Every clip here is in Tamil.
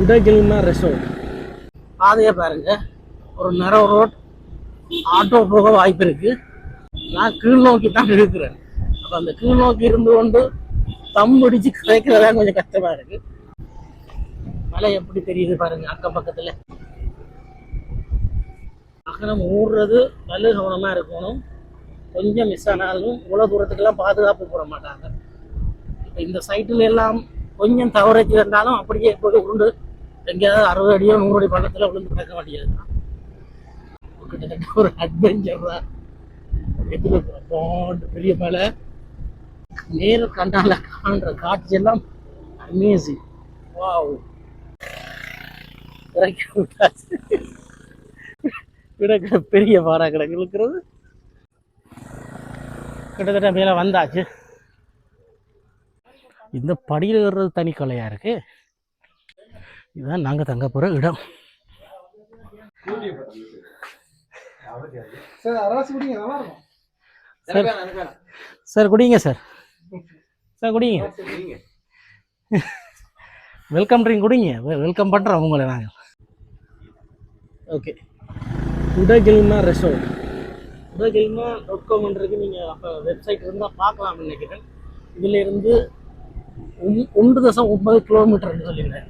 உடகில்மா ரெசார்ட் பாதையை பாருங்க. ஒரு நேரோ ரோட் ஆட்டோ போக வாய்ப்பு இருக்கு. நான் கீழ் நோக்கி தான் இருக்கிறேன். அப்போ அந்த கீழ் நோக்கி இருந்து கொண்டு தம் பிடிச்சு கிடைக்கிறதா கொஞ்சம் கஷ்டமா இருக்கு. மலை எப்படி தெரியுது பாருங்க அக்கம் பக்கத்துல. அகலம் ஊடுறது நல்ல கவனமா இருக்கணும். கொஞ்சம் மிஸ் ஆனாலும் இவ்வளோ தூரத்துக்கெல்லாம் பாதுகாப்பு போட மாட்டாங்க. இப்போ இந்த சைட்டில் எல்லாம் கொஞ்சம் தவறைச்சு இருந்தாலும் அப்படியே இப்போது உருண்டு எங்கேயாவது அறுபது அடியோ நூறு அடி பள்ளத்தில் விழுந்து பார்க்க வேண்டியது தான் கிட்டத்தட்ட ஒரு அட்வென்ச்சர் தான். எப்படி பாண்டு பெரிய மேலே. நேரில் கண்டால காண்ற காட்சி எல்லாம் அமேசிங் வாவ் இறக்கி விட்டாச்சு. கிடக்கிற பெரிய பாறை கிடக்கு இருக்கிறது கிட்டத்தட்ட மேலே வந்தாச்சு. இந்த படியில் ஏறுறது தனி கலையாக இருக்கு? இதுதான் நாங்கள் தங்க போகிற இடம். சார் சார் சார் குடிங்க சார். சார் குடிங்க. வெல்கம் ட்ரிங்க் குடிங்க. வெல்கம் பண்ணுறோம் உங்களை நாங்கள் okay Udagilma resort Udagilma dot காம்ன்றது நீங்கள் அப்போ வெப்சைட் இருந்தால் பார்க்கலாம்னு நினைக்கிறேன். இதில் இருந்து ஒன்- ஒன்று தசம் ஒன்பது கிலோமீட்டர்னு சொல்லியிருந்தேன்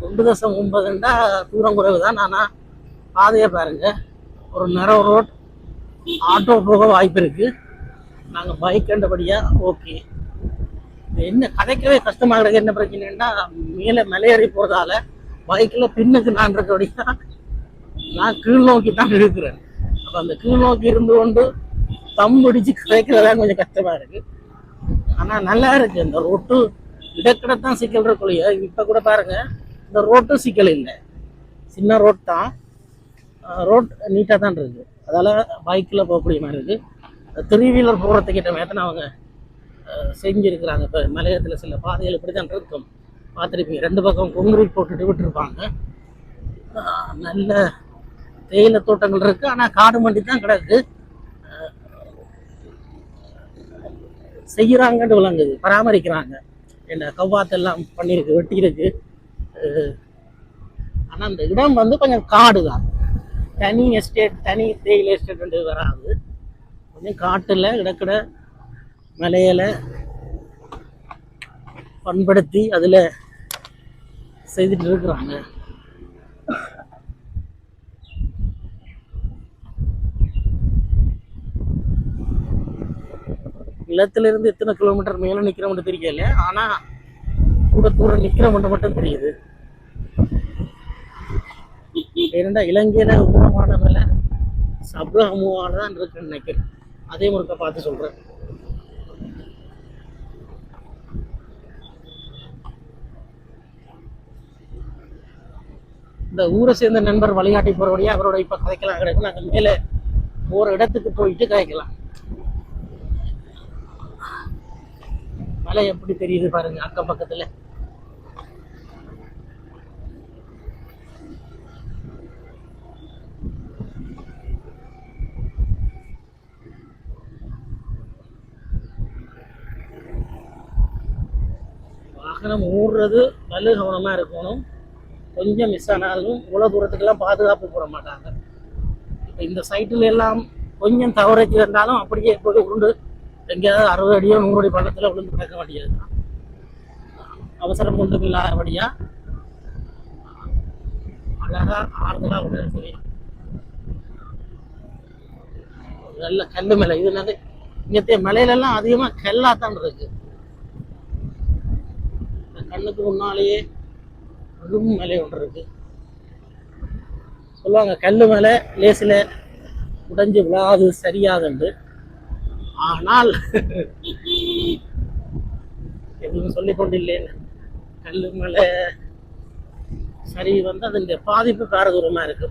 ஒன்று தசம் ஒன்பதுண்டா தூரம் குறைவு தான் ஆனால் பாதையை பாருங்கள் ஒரு நிறவு ரோட் ஆட்டோ போக வாய்ப்பு இருக்குது நாங்கள் பைக் கண்டபடியாக ஓகே என்ன கதைக்கவே கஷ்டமாகிறது என்ன பிரச்சனைன்னா மேலே மலையேறி போகிறதால பைக்கில் பின்னுக்கு நான் இருக்கபடியா நான் கீழ் நோக்கி தான் இருக்கிறேன். அப்போ அந்த கீழ் நோக்கி இருந்து கொண்டு தம் பிடிச்சு கிடைக்கிறதா கொஞ்சம் கஷ்டமாக இருக்குது ஆனால் நல்லா இருக்குது இந்த ரோட்டு இடக்கிட தான் சிக்கல் இருக்குல்லையா இப்போ கூட பாருங்கள் இந்த ரோட்டு சிக்கல் இல்லை. சின்ன ரோட் தான். ரோட் நீட்டாக தான் இருக்குது அதால் பைக்கில் போகக்கூடிய மாதிரி இருக்குது த்ரீ வீலர் போகிறதுக்கிட்ட மேத்தனை அவங்க செஞ்சுருக்கிறாங்க. இப்போ மலையத்தில் சில பாதைகள் இப்படி தான் இருக்கும். பார்த்துருப்பீங்க. ரெண்டு பக்கம் கொங்கிரீட் போட்டுட்டு விட்டுருப்பாங்க. நல்ல தேயிலை தோட்டங்கள் இருக்குது ஆனால் காடு மண்டி தான் கிடக்கு. செய்கிறாங்கன்னு விளங்குது. பராமரிக்கிறாங்க. என்ன கவ்வாத்தெல்லாம் பண்ணியிருக்கு வெட்டியிருக்கு. ஆனால் அந்த இடம் வந்து கொஞ்சம் காடு தான் தனி எஸ்டேட் தனி தேயிலை எஸ்டேட் வராது. கொஞ்சம் காட்டில் கிடக்கிட மலையில பண்படுத்தி அதில் செய்துட்டு இருக்கிறாங்க. நிலத்திலிருந்து எத்தனை கிலோமீட்டர் மேலே நிற்கிற மட்டும் தெரியல. ஆனா கூட தூரம் நிற்கிற மட்டும் தெரியுது. ஏனெண்டா இலங்கையில் உருவமான மேல சப்ரஹமுவான தான் இருக்குன்னு நினைக்கிறேன். அதே முறுக்க பார்த்து சொல்றேன். இந்த ஊரை சேர்ந்த நண்பர் வழிகாட்டி போகிறபடியே அவரோட இப்போ கதைக்கலாம் கிடைக்கும் நாங்க மேலே போற இடத்துக்கு போயிட்டு கதைக்கலாம். மலை எப்படி தெரியுது பாருங்க அக்கம் பக்கத்துல. வாகனம் ஓடுறது நல்ல கவனமாக இருக்கணும். கொஞ்சம் மிஸ் ஆனாலும் இவ்வளோ தூரத்துக்கெல்லாம் பாதுகாப்பு போட மாட்டாங்க. இப்போ இந்த சைட்டில் எல்லாம் கொஞ்சம் தவறச்சு இருந்தாலும் அப்படியே போய் உருண்டு எங்கேயாவது அறுபது அடியோ நூறு அடி பள்ளத்தில் விழுந்து கிடக்க வேண்டியது. தான் அவசரம் ஒன்றும் இல்லாதபடியா அழகா ஆறுதலாக விட தெரியும் நல்ல கல்லு மலை இது நல்ல இங்கத்தைய மலையிலெல்லாம் அதிகமாக கல்லாத்தான் இருக்கு. இந்த கண்ணுக்கு முன்னாலேயே பெரும் மலை ஒன்று இருக்கு. சொல்லுவாங்க கல்லு மலை லேசில் உடைஞ்சு விழாது சரியாதுண்டு ஆனால் எதுவும் சொல்லிக் கொண்டில்லேன் கல்லு மலை சரி வந்து அதனுடைய பாதிப்பு பாரதூரமாக இருக்கு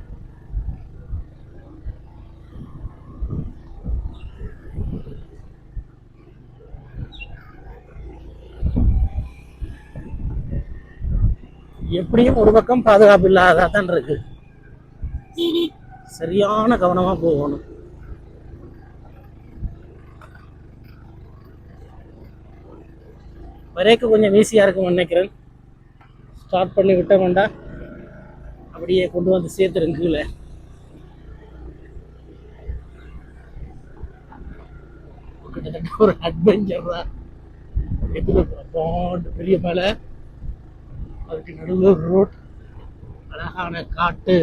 எப்படியும் ஒரு பக்கம் பாதுகாப்பு இல்லாததா இருக்கு. சரியான கவனமா போகணும். பிரேக்கு கொஞ்சம் ஈஸியாக இருக்கும்னு நினைக்கிறேன். ஸ்டார்ட் பண்ணி விட்டோம்டா அப்படியே கொண்டு வந்து சேர்த்துருங்க கீழே. கிட்டத்தட்ட ஒரு அட்வென்ச்சர் தான். எதிர பாண்டு பெரிய மலை. அதுக்கு நடுவில் ஒரு ரோட் அழகான காட்டு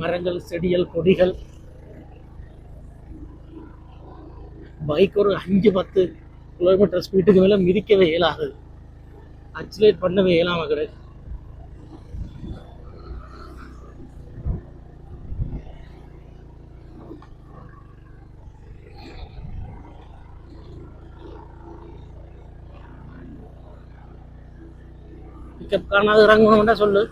மரங்கள் செடிகள் கொடிகள். பைக் ஒரு அஞ்சு பத்து கிலோமீட்டர் ஸ்பீட்டுக்கு மேலே மிதிக்கவே இயலாது. அக்சிலேட் பண்ணவே இயலாம கிடையாது பிக்கப் காணாது இறங்கணும்னா சொல்லு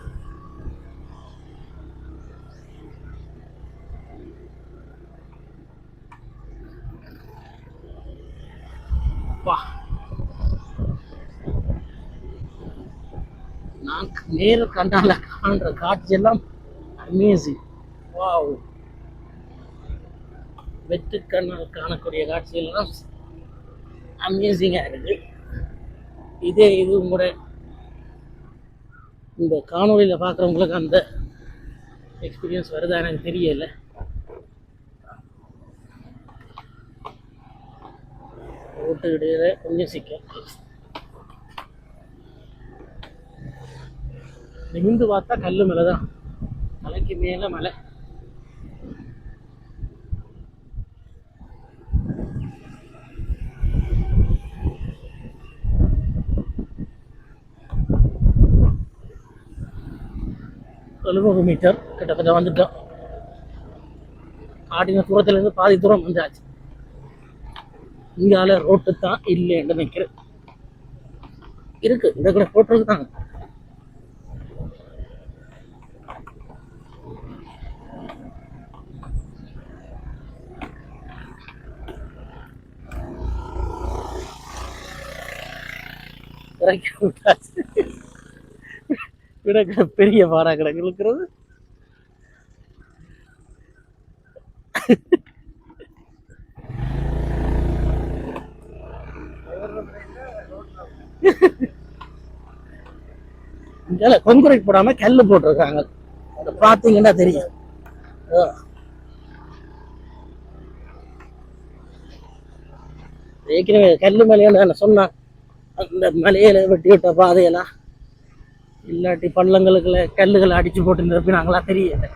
அப்பா நான் நேர கண்டால காண்ற காட்சி எல்லாம் அமேசிங் வாவ் வெற்று கண்ணால் காணக்கூடிய காட்சியெல்லாம் அமேசிங்காக இருக்கு. இதே இது கூட இந்த காணொளியில் பார்க்குறவங்களுக்கு அந்த எக்ஸ்பீரியன்ஸ் வருதா எனக்கு தெரியலை. ஓட்டு இடையில கொஞ்சம் சிக்கல் நிமிந்து பார்த்தா கல் மேலே தான் மலைக்கு மேலே மலை. எழுபது மீட்டர் கிட்டத்தட்ட வந்துட்டோம். காட்டின தூரத்துலேருந்து பாதி தூரம் வந்தாச்சு இங்கால ரோட்டு தான் இல்லைன்னு நினைக்கிறேன். இருக்கு இதை கூட போட்டிருக்காங்க இறக்கி விட்டாச்சு. பெரிய பாரா இருக்கிறது இங்கே கொங்குரைட் போடாம கல்லு போட்டிருக்காங்க. அதை பார்த்தீங்கன்னா தெரியும். ஏற்கனவே கல்லு மேலேன்னு நான் சொன்னேன் அந்த மலையில வெட்டி விட்ட பாதையெல்லாம் இல்லாட்டி பள்ளங்களுக்குள்ள கல்லுகளை அடிச்சு போட்டு நிரப்பினாங்களா தெரியல.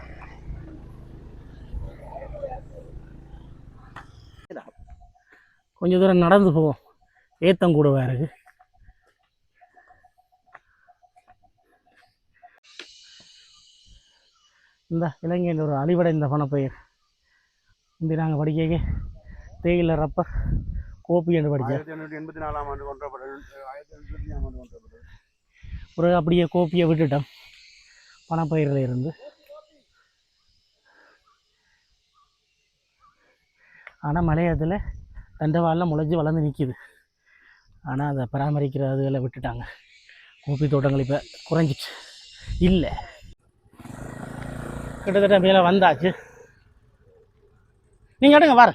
கொஞ்ச தூரம் நடந்து போவோம். ஏத்தம் கூட இந்த இலங்கையில் ஒரு அழிவடைந்த பணப்பயிர். இந்த நாங்கள் படிக்க தேயிலை ரப்பர் கோப்பி என்று எண்ணூற்றி எண்பத்தி நாலாம் ஆண்டு கொன்றப்பட்டது. ஒரு அப்படியே கோப்பியை விட்டுட்டோம். பணப்பயிரில் இருந்து. ஆனால் மலையத்தில் தண்டவாளெலாம் முளைச்சி வளர்ந்து நிற்கிது ஆனால் அதை பராமரிக்கிற அதுகளை விட்டுட்டாங்க. கோப்பி தோட்டங்கள் இப்போ குறைஞ்சிச்சு. இல்லை. கிட்டத்தட்ட மேலே வந்தாச்சு. நீங்கள் எடுங்க வர.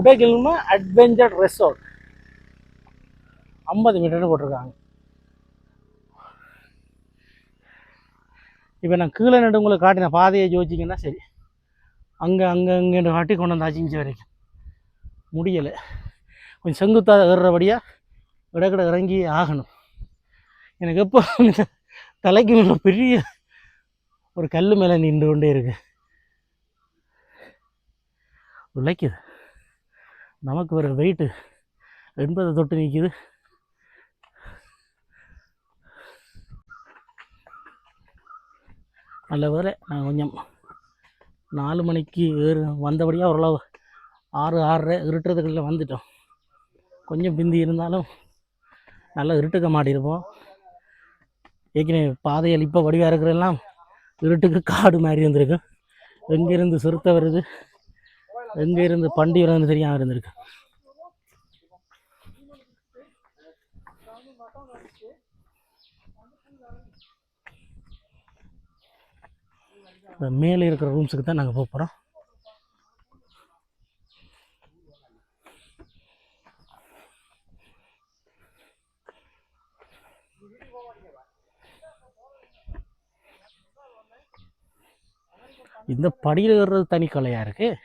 உடகில்ம அட்வென்ச்சர் ரெசார்ட் ஐம்பது மீட்டர்னு போட்டிருக்காங்க. இப்போ நான் கீழே நடு உங்களுக்கு காட்டின பாதையை ஜோதிச்சிங்கன்னா சரி. அங்கே அங்கே அங்கே காட்டி கொண்டு வந்தாச்சு இஞ்சி வரைக்கும். முடியலை. கொஞ்சம் செங்குத்தாக ஏறுறபடியாக இடக்கிட இறங்கி ஆகணும். எனக்கு எப்போ இந்த தலைக்கு மேலே பெரிய ஒரு கல் மேலே நின்று கொண்டே இருக்கு. உழைக்குது. நமக்கு வர வெயிட்டு எண்பதை தொட்டு நிற்கிது நல்ல வேலை நான் கொஞ்சம் நாலு மணிக்கு ஏறு வந்தபடியாக ஓரளவு ஆறு ஆறரை இருட்டுறதுக்குள்ளே வந்துட்டோம். கொஞ்சம் பிந்தி இருந்தாலும் நல்லா இருட்டுக்க மாட்டியிருப்போம் ஏற்கனவே பாதையில் இப்போ வடிவாக இருக்கிறதெல்லாம் இருட்டுக்கு காடு மாதிரி இருந்திருக்கு. எங்கேருந்து சிறுத்தை வருது? எங்கேருந்து பண்டி வருதுன்னு தெரியாமல் இருந்திருக்கு. மேலே இருக்கிற ரூம்ஸுக்கு தான் நாங்கள் போக போகிறோம் இந்த படியில் ஏறுறது தனி கலையாக இருக்குது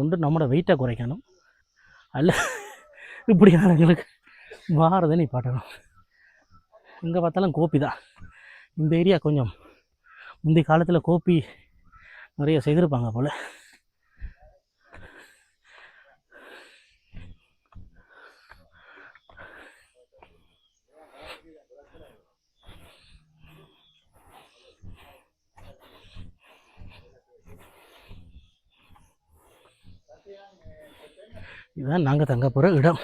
ஒன்று நம்மளோட வெயிட்டை குறைக்கணும். அல்ல இப்படி ஆளுங்களுக்கு வாரதை நிப்பாட்டணும் எங்கே பார்த்தாலும் கோப்பி தான். இந்த ஏரியா கொஞ்சம் முந்தைய காலத்தில் கோப்பி நிறைய செய்திருப்பாங்க போல். இதுதான் நாங்கள் தங்க போகிற இடம்.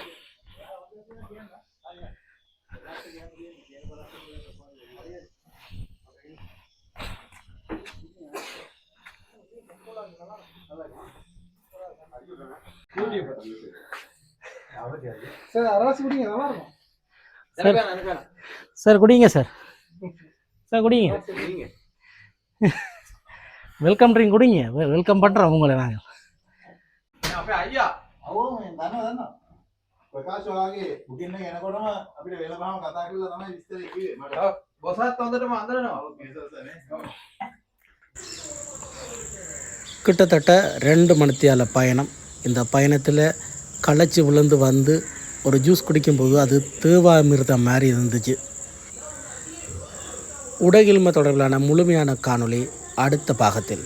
சார் குடிங்க சார் சார் குடிங்க வெல்கம் ட்ரிங்க் குடிங்க. வெல்கம் பண்ணுறோம் உங்களை நாங்கள் ஐயா? அவரும் දන්න දන්න ප්‍රකාශ වගේ බුකින්න එනකොටම අපිට වෙලබහම කතා කරලා තමයි විස්තර කිව්වේ මට බොසත් හොඳටම අඳනවා ඔව් මේසසනේ கிட்டத்தட்ட ரெண்டு மணித்தியால பயணம் இந்த பயணத்தில் களைச்சி விழுந்து வந்து ஒரு ஜூஸ் குடிக்கும்போது அது தேவாமிர்த மாதிரி இருந்துச்சு உடகில்மை தொடர்பிலான முழுமையான காணொளி அடுத்த பாகத்தில்